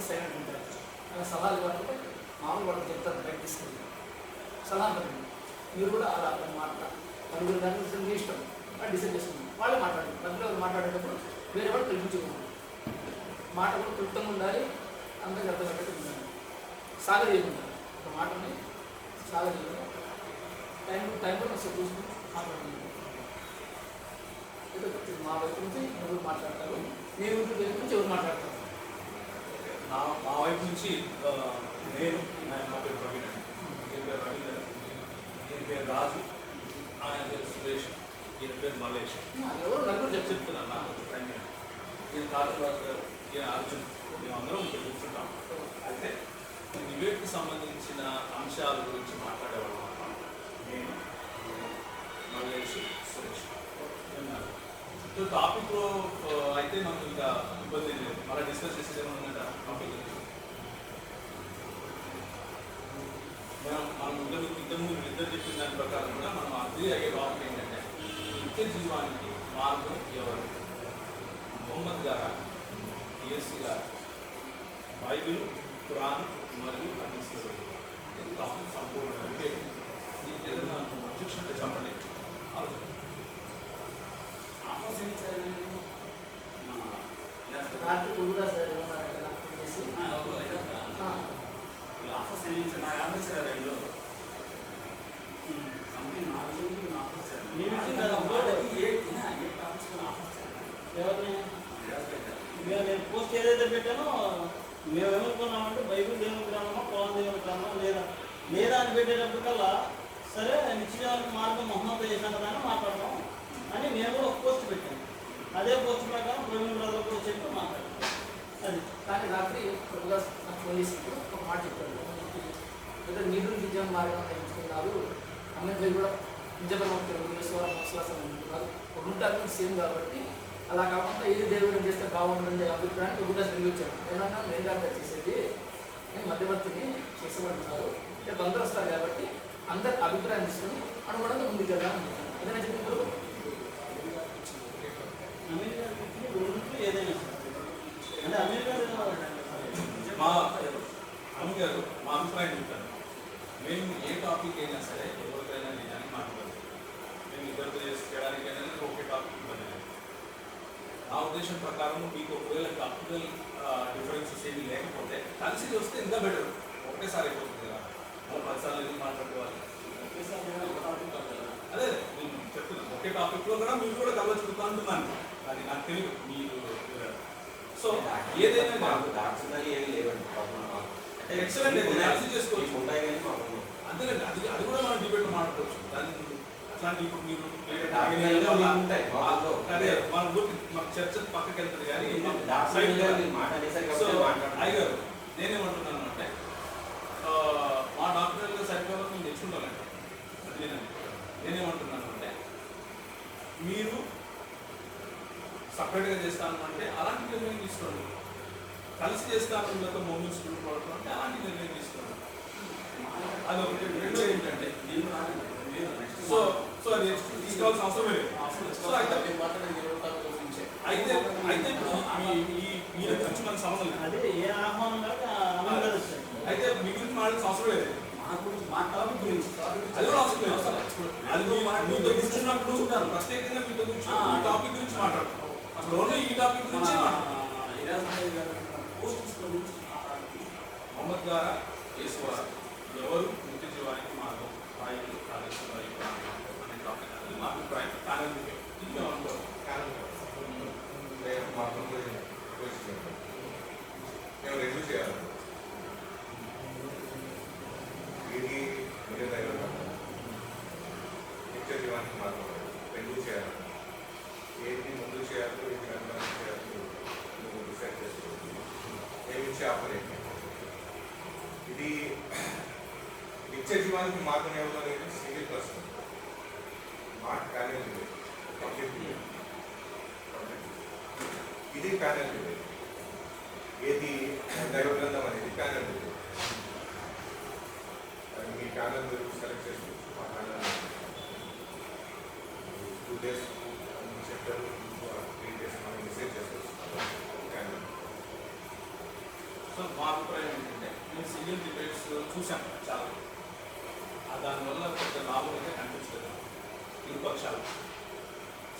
అందరూ సైలెంట్ ఉంటారు. అలా సలహాలు ఇవ్వాలి మామూలు వాళ్ళకి చెప్తారు బయట తీసుకుంటారు సలహాలు మీరు కూడా అలా మాట నలుగురు దాని గురించి మీ ఇష్టం వాళ్ళు డిసైడ్ చేసుకుంటారు వాళ్ళు మాట్లాడారు. మధ్యలో మాట్లాడేటప్పుడు వేరే వాళ్ళు తెలిపించుకున్నారు మాట కూడా క్లుప్తంగా ఉండాలి అందరికీ అర్థం కట్టడం ఉండాలి. సాగర్ చేయకుండా ఒక మాటని సాగర్ చేయకుండా టైం టైం కూడా ఒకసారి చూసుకుని మాట్లాడుతుంది మా వైపు నుంచి ఎవరు మాట్లాడతారు? మీ వైపు నుంచి ఎవరు మాట్లాడతారు? నా మా వైపు నుంచి నేను నా- పేరు ప్రవీణ్ ఈయన పేరు రవీందర్ ఈయన పేరు రాజు. ఆయన పేరు సురేష్. ఈయన పేరు మల్లేష్. ఎవరు నలుగురు చెప్ చెప్తారు చెప్తున్నాను నాకు లేదు. ఈయన కాళరాజు గారు ఈయన అర్జున్. మేమందరం ఇక్కడ కూర్చుంటాం. అయితే డిబేట్కి సంబంధించిన అంశాల గురించి మాట్లాడేవాళ్ళం. నేను మల్లేష్ సురేష్. సో టాపిక్లో ఆ, అయితే మనకు ఇంకా ఇబ్బంది లేదు. మళ్ళీ డిస్కస్ చేసేది ఏమైనా టాపిక్ మనం మనం ఇద్దరు ఇంతకుముందు ఇద్దరు చెప్పిన దాని ప్రకారం కూడా మనం అర్థం అయ్యే టాపిక్ ఏంటంటే నిత్య జీవానికి మార్గం ఎవరు? మొహమ్మద్ గారా? టిఎస్సి గారు? బైబిల్ ఖురాన్ మరియు హదీసులు టాపిక్ సంపూర్ణ అంటే దీనికి ఏదైనా అబ్జెక్షన్ చెప్పండి. ఆలోచన. రాత్రి కూడా సార్ ఏమన్నారు కదా చేసి ఆ, ఎవరిని మేము నేను పోస్ట్ ఏదైతే పెట్టానో మేము ఏమనుకున్నామంటే బైబిల్ దేవుని గ్రంథమా కులాన్ దేవుని గ్రంథమా లేదా లేదా అని పెట్టేటప్పటికల్లా సరే నిత్యజీవానికి మార్గం మహమ్మద్ చేశాను కానీ అని మాట్లాడదాం అని మేము కూడా ఒక పోస్ట్ పెట్టాము అదే పోస్ట్ మేము ప్రవీణ్ బ్రదర్ కూడా చెప్పి అది. కానీ రాత్రి ప్రభుగా నాకు ఒక మాట చెప్పాడు. అయితే మీరు నిజం మార్గం ఎంచుకున్నారు అమ్మాయి కూడా నిజపరమవుతారు ఈశ్వరం విశ్వాసం అంటున్నారు ఒక ఉంటారు సేమ్ కాబట్టి అలా కాకుండా ఏది దేవుడు చేస్తే బాగుంటుంది అభిప్రాయానికి ఒకటే దశ వచ్చాడు. ఏమన్నా నేను చేసేది నేను మధ్యవర్తిని చేసేమంటున్నారు అంటే అందరూ వస్తారు కాబట్టి అందరి అభిప్రాయం తీసుకొని అనుగుణంగా ఉంది కదా ఏదైనా చెప్పినప్పుడు అమెరికా ఏదైనా అంటే అమెరికా మా అమ్మ గారు మా అభిప్రాయం చెప్తాను మేము ఏ టాపిక్ అయినా సరే ఎవరికైనా నిజానికి మాట్లాడదు మేము ఇద్దరితో చేసి చేయడానికైనా ఒకే టాపిక్ ఇబ్బంది లేదు నా ఉద్దేశం ప్రకారం మీకు ఒకవేళ టాపికల్ డిఫరెన్సెస్ ఏమీ లేకపోతే కలిసి వస్తే ఇంకా బెటర్ ఒకటేసారి అయిపోతుంది కదా మాట్లాడుకోవాలి అదే నేను చెప్తున్నాను ఒకే టాపిక్లో కూడా మీరు కూడా కలవచ్చు అంటున్నాను అది నాకు తెలియదు మీరు సో ఏదైనా కాదు. Excellent అండి. Analysis చేసుకోవచ్చు. అంతేనండి అది అది కూడా మనం డిబేట్ మాట్లాడుకోవచ్చు దాని అట్లాంటి ఇప్పుడు మీరు ఉంటాయి. అదే మన ఊరికి మన చర్చ పక్కకి వెళ్తుంది కానీ మాట్లాడేసరికి. అయ్యారు నేనేమంటున్నాను అంటే ఆ, మా డాక్టర్లు సరిపోవడం మేము తెచ్చుకుంటానండి అది నేను అనుకుంటాను. నేనేమంటున్నాను అంటే మీరు సపరేట్గా చేస్తాను అంటే అలాంటి నిర్ణయం తీసుకోండి. కలిసి చేస్తాను లేక మమ్మల్ని స్కూల్ పడటం అంటే అలాంటి నిర్ణయం తీసుకోండి. అది ఒకటి. రెండో ఏంటంటే సో సో అది తీసుకోవాల్సిన అవసరం లేదు. సో అయితే అయితే అయితే ఇప్పుడు మీ- మీ మీ గురించి మనకు సంబంధం లేదు. అదే ఏ ఆహ్వానం. అయితే మీ గురించి మాట్లాడాల్సిన అవసరం లేదు. అది కూడా అవసరం లేదు. అది మీ- మీతో కూర్చున్నప్పుడు ప్రత్యేకంగా మీతో కూర్చుని ఈ టాపిక్ గురించి మాట్లాడతాం. అసలు ఓన్లీ ఈ టాపిక్ గురించి మొహమ్మద్ గారా యేసువారా ఎవరు నిత్య జీవానికి మార్గం రాయిలు కాళేశ్వర అనే టాపిక్ అది మా అభిప్రాయం కానీ ఇది మేము అనుకోవాలి మేము రివ్యూ చేయాలి ఇది మీరే దగ్గర నిత్య జీవానికి మార్గం రెండు చేయాలి ఏది ముందు ఇది నిత్య జీవానికి మార్గం ఎవరు అనేది single person not panel public ఇది ప్యానల్ ఏది దైవ గ్రంథం అనేది ప్యానల్ అది మీ ప్యానల్ మీరు సెలెక్ట్ చేసుకోవచ్చు. మా ప్యానల్ టూ డేస్ చెప్తారు త్రీ డేస్ మనం మెసేజ్ చేసుకోవచ్చు. ప్యానల్ సో మా అభిప్రాయం ఏంటంటే మేము సింగిల్ డిబేట్స్ చూసాం చాలా. దానివల్ల కొంత లాభం అయితే కనిపించలేదు. ఇరుపక్షాలు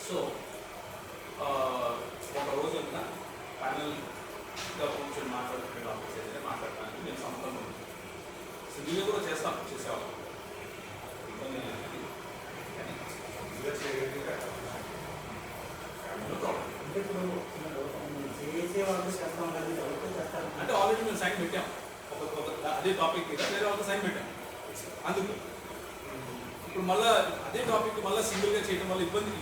సో ఒక రోజు అంతా ప్యానల్గా కూర్చొని మాట్లాడుకునే డాక్టర్స్ అయితే మాట్లాడడానికి నేను సొంతంగా ఉంది సివిల్ కూడా చేస్తాం చేసేవాళ్ళు. అంటే ఆల్రెడీ మేము సైన్ పెట్టాం. అదే టాపిక్ మీద వేరే ఒక సైన్ పెట్టాం. అందుకు. ఇప్పుడు మళ్ళా అదే టాపిక్ మళ్ళీ సింగిల్గా చేయడం వల్ల ఇబ్బంది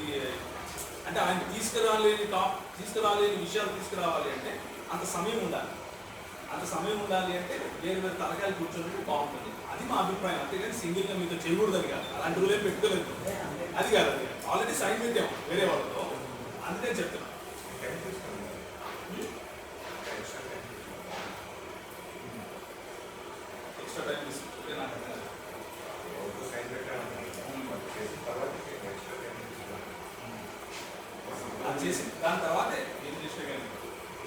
అంటే ఆయన తీసుకురాలేని టాప్ తీసుకురాలేని విషయాలు తీసుకురావాలి అంటే అంత సమయం ఉండాలి. అంత సమయం ఉండాలి అంటే వేరు వేరు తలకాయలు కూర్చొని బాగుంటుంది. అది మా అభిప్రాయం. అంతేగాని సింగిల్గా మీతో చేయకూడదని కాదు. అలాంటి రోజులేం పెట్టుకోలేదు. అది కాదు. ఆల్రెడీ సైన్ పెట్టాము వేరే వాళ్ళతో. అందుకే చెప్తున్నాను టైం తీసుకుంది ఎక్స్ట్రా టైం ఎక్స్ట్రా టైం తీసుకుంటే నాకు అర్థం కాదు. ఒక సైన్ పెట్టాను వాళ్ళు చేసిన తర్వాత ఎక్స్ట్రా టైం తీసుకున్నాను అది చేసి దాని తర్వాతే ఏం చేసినా కానీ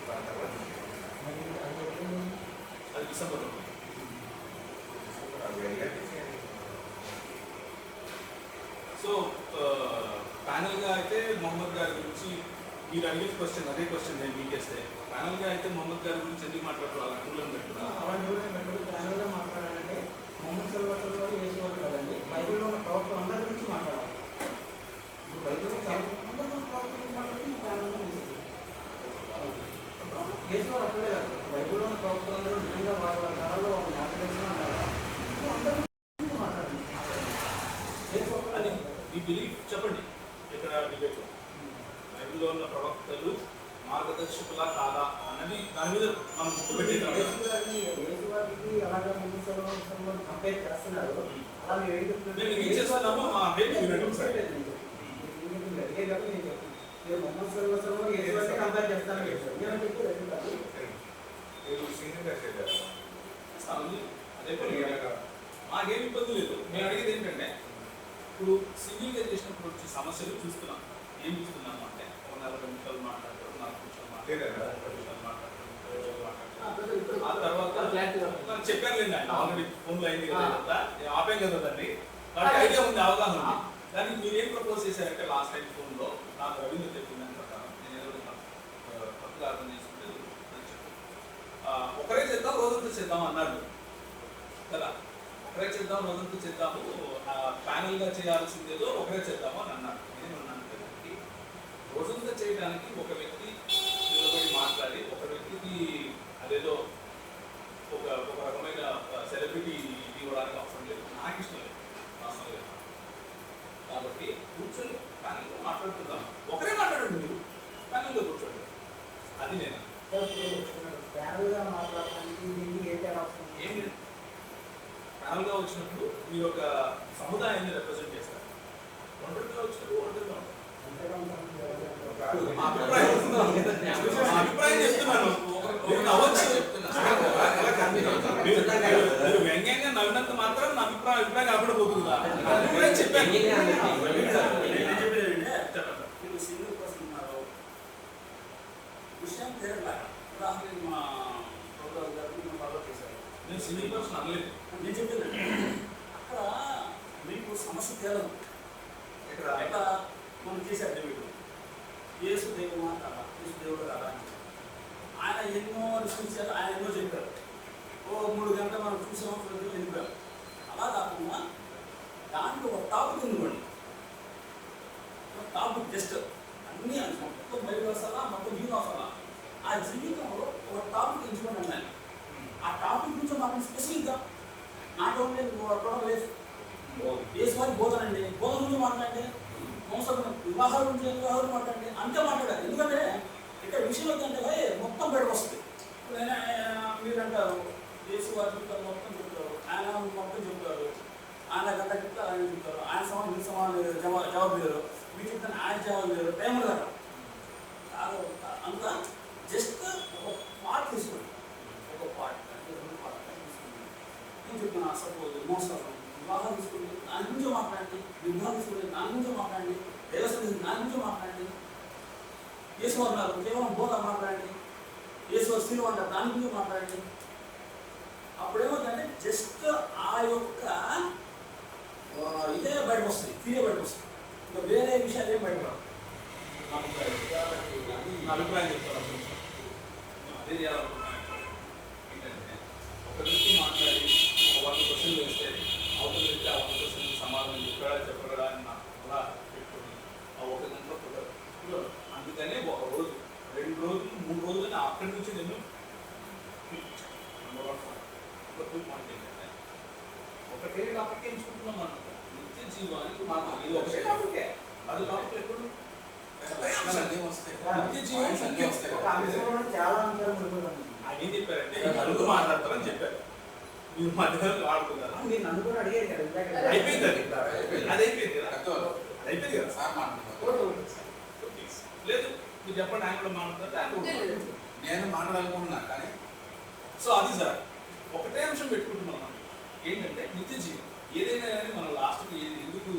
దాని తర్వాత అది డిసెంబర్లో అవి వెళ్ళండి చేయండి సో ప్యానల్గా అయితే మొహమ్మద్ గారి గురించి మీరు అడిగిన క్వశ్చన్ అదే క్వశ్చన్ నేను మీకేస్తే ప్యానల్గా అయితే మొహమ్మద్ గారి గురించి ఎందుకు మాట్లాడుతున్నారు అలా అనుకూలం మాట్లాడాలంటే మొహమ్మద్ కదండి. బైబిల్లో ఉన్న అందరి గురించి మాట్లాడాలి. బైబిల్లో అప్పుడే కాదు. ఉన్న నిజంగా వేసేవాళ్ళు అది మీ బిలీఫ్ చెప్పండి. ఇక్కడ డిబేట్లో బైబిల్లో ఉన్న ప్రవక్తలు మార్గదర్శకులా కాదా అన్నది దాని మీద మనం గుర్తు పెట్టేద్దాం. కంపేర్ చేస్తున్నారు. అలా మీరు ఏం చెప్తున్నారు? నేను ఏం చేస్తున్నామో మా హెడ్ వినండి ఒకసారి. మీరు మొహమ్మద్ సల్లాహు అలైహి వసల్లం యేసుని కంపేర్ చేస్తారని చెప్పారు. నేను చెప్పేది అది కాదు. మీరు సింగిల్గా చేయాలి అసలు అదే పని. మాకేం ఇబ్బంది లేదు. నేను అడిగేది ఏంటంటే ఇప్పుడు సింగిల్గా చేసినప్పుడు వచ్చే సమస్యలు చూస్తున్నాం. ఏం చూస్తున్నాము అంటే నలభై నిమిషాలు మాట్లాడతారు నాలుగు నిమిషాలు మాట్లాడతారు పది నిమిషాలు మాట్లాడతారు ఆ తర్వాత నాకు చెప్పారులేండి ఆయన ఆల్రెడీ ఫోన్లో అయింది కదా. నేను ఆపాం కదా దాన్ని. కాబట్టి ఐడియా ఉంది అవగాహన ఉంది. దానికి మీరు ఏం ప్రపోజ్ చేశారంటే లాస్ట్ టైం ఫోన్లో నాకు రవీంద్ర చెప్పిన దాని ప్రకారం. నేను ఏదో కొత్తగా అర్థం చేసుకుంటే ఒకరే చేద్దాం రోజంతా చేద్దాం అన్నారు. కదా? ఒకరే చేద్దాం రోజంతా చేద్దాము. ప్యానెల్గా చేయాల్సిందేదో ఒకరే చేద్దాము అని రోజంతా చేయడానికి ఒక వ్యక్తి నిలబడి మాట్లాడి ఒక వ్యక్తికి అదేదో ఒక ఒక రకమైన సెలబ్రిటీ ఇవ్వడానికి అవసరం లేదు. నాకు ఇష్టం లేదు. పర్సనల్గా కాబట్టి కూర్చొని ప్యానెల్లో మాట్లాడుతున్నాం ఒకరే మాట్లాడండి మీరు ప్యానెల్లో కూర్చోండి అది నేను ప్యారల్గా మాట్లాడడానికి దీనికి ఏ తేడా వస్తుంది? ఏం లేదు ప్యానల్గా వచ్చినప్పుడు మీరు ఒక సముదాయాన్ని రిప్రజెంట్ చేస్తారు ఒంటరిగా వచ్చినప్పుడు ఒంటరిగా ఉంటారు అంతేగా ఉంటుంది. మా అభిప్రాయం మా అభిప్రాయం చెప్తున్నాను మీరు నవ్వచ్చు మీరు- మీరు- మీరు వ్యంగ్యంగా నవ్వినంత మాత్రం నా అభిప్రాయం అభిప్రాయం కనపడబోతుందా నా అభిప్రాయం చెప్పాను నేను చెప్పేది ఏంటంటే, మీరు సింగిల్ పర్సన్ ఉన్నారు విషయం తేడా ఉదాహరణకి మా ప్రోగ్రామ్ గారు మేము ఫాలో చేశారు నేను సింగిల్ పర్సన్ అనలేదు నేను చెప్పేది అక్కడ మీకు సమస్య తేలదు ఇక్కడ అక్కడ మనం చేశారు డెబిట్ యేసు దేవుడు మాట యేసు దేవుడు కదా అని. ఆయన ఎన్నో రిసర్చారు ఆయన ఎన్నో చెప్పారు ఓ మూడు గంటలు మనం చూసాం చూసాం వెళ్ళిపోయాం అలా కాకుండా దాంట్లో ఒక టాపిక్ ఉందికోండి ఒక టాపిక్ జస్ట్ అన్నీ మొత్తం బయట వస్తారా మొత్తం జీవితం వస్తారా ఆ జీవితంలో ఒక టాపిక్ ఎంచుకొని అన్నాను ఆ టాపిక్ గురించి మనం స్పెషల్గా నాట్ ఓన్లీ ప్రొడక్ట్ లేదు. దేశవారి బోధనండి బోధన గురించి మాట్లాడండి. సంవత్సరం వివాహాల గురించి వివాహాలు మాట్లాడండి. అంతే మాట్లాడాలి. ఎందుకంటే ఇక్కడ విషయం ఏంటంటే మొత్తం బయటకు వస్తుంది. మీరు అంటారు దేశ వారి మొత్తం చెప్తారు. ఆయన మొత్తం చెప్తారు. ఆయన గంట చెప్తారు ఆయన చెప్తారు. ఆయన సమానం మీ సమానం జవా జవాబు లేరు మీరు చెప్తాను ఆయన జవాబు లేరు టైం కదా అంత జస్ట్ ఒక పార్ట్ తీసుకోండి ఒక పార్ట్ అంటే రెండు పార్ట్ తీసుకోండి నేను చెప్తున్నా సపోజ్ మోస్ట్ ఆఫ్ వివాహం తీసుకోండి దాని గురించి మాట్లాడండి వివాహం తీసుకోండి దాని గురించి మాట్లాడండి దేవస్థానం దాని గురించి మాట్లాడండి. యేసు అన్నారు కేవలం బోధ మాట్లాడండి. యేసు శిలువ అన్నారు దాని గురించి మాట్లాడండి అప్పుడేమవుతుందంటే జస్ట్ ఆ యొక్క వస్తాయి తీరే బయట వస్తాయి ఇంకా వేరే విషయాలు ఏం బయట రావు అభిప్రాయం చెప్తాను అదే చేయాలనుకుంటున్నాను ఏంటంటే ఒక వ్యక్తి మాట్లాడి ఒక వేస్తే అవతల వ్యక్తి ఆ సమాధానం చెప్పాడా చెప్పగలడా అని నాకు అలా పెట్టుకుని ఆ ఒక గంటలో కుదరదు అందుకనే ఒక రోజు రెండు రోజులు మూడు రోజులు అక్కడి నుంచి నేను నెంబర్ వన్ ఒక టూ పాయింట్ ఏంటంటే ఒకటే టాపిక్ ఎంచుకుంటున్నాం మనం నిత్య జీవానికి మనం ఇది ఒకటే టాపికే అది టాపిక్ ఎప్పుడు వస్తాయి నిత్య వస్తాయి ఆయన ఏం చెప్పారంటే నలుగురు మాట్లాడతారని చెప్పారు మీరు మధ్యలో ఆడుకున్నారు నేను నన్ను అడిగారు కదా అయిపోయింది అది అయిపోయింది. అది అయిపోయింది కదా అది అయిపోయింది కదా సార్ లేదు మీరు చెప్పండి ఆయన కూడా మాట్లాడతారు నేను మాట్లాడాలనుకుంటున్నా కానీ సో అది సార్ ఒకటే అంశం పెట్టుకుంటున్నాను మనం ఏంటంటే నిత్య జీవం ఏదైనా కానీ మన లాస్ట్కి ఏది ఎందుకు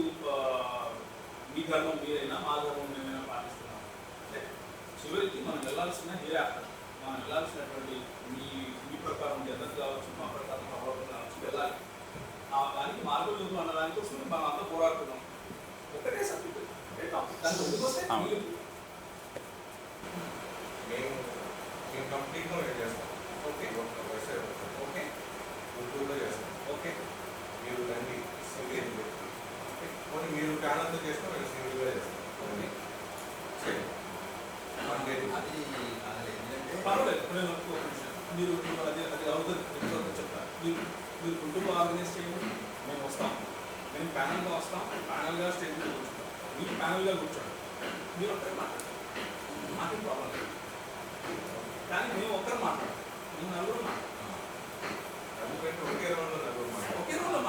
మీ ధర్మం మీరైనా మా ధర్మం మేమైనా పాటిస్తున్నాం? అంటే చివరికి మనం వెళ్ళాల్సిన హీరా మనం వెళ్ళాల్సినటువంటి మీ మీ ప్రకారం జగత్ కావచ్చు మా ప్రకారం పర్వతం కావచ్చు వెళ్ళాలి. ఆ దానికి మార్గం లేదు అన్న దానికోసం మనం అంతా పోరాడుతున్నాం. ఒకటే సబ్జెక్ట్. ఒకటే టాపిక్ పర్వాలేదు నేను అనుకోవచ్చు మీరు అది అది అవుతుంది. చెప్తాను. మీరు మీరు కుటుంబ ఆర్గనైజ్ మేము వస్తాం. మేము ప్యానల్గా వస్తాం. ప్యానల్గా స్టేజ్ మీద మీరు ప్యానల్గా కూర్చోండి. మీరు ఒక్కరే మాట్లాడండి. మాకేం ప్రాబ్లం కానీ మేము ఒక్కరు మాట్లాడాలి. మేము నలుగురు మాట్లాడతాం ఒకే రోజులో నలుగురు మాట్లాడాలి. ఒకే రోజులో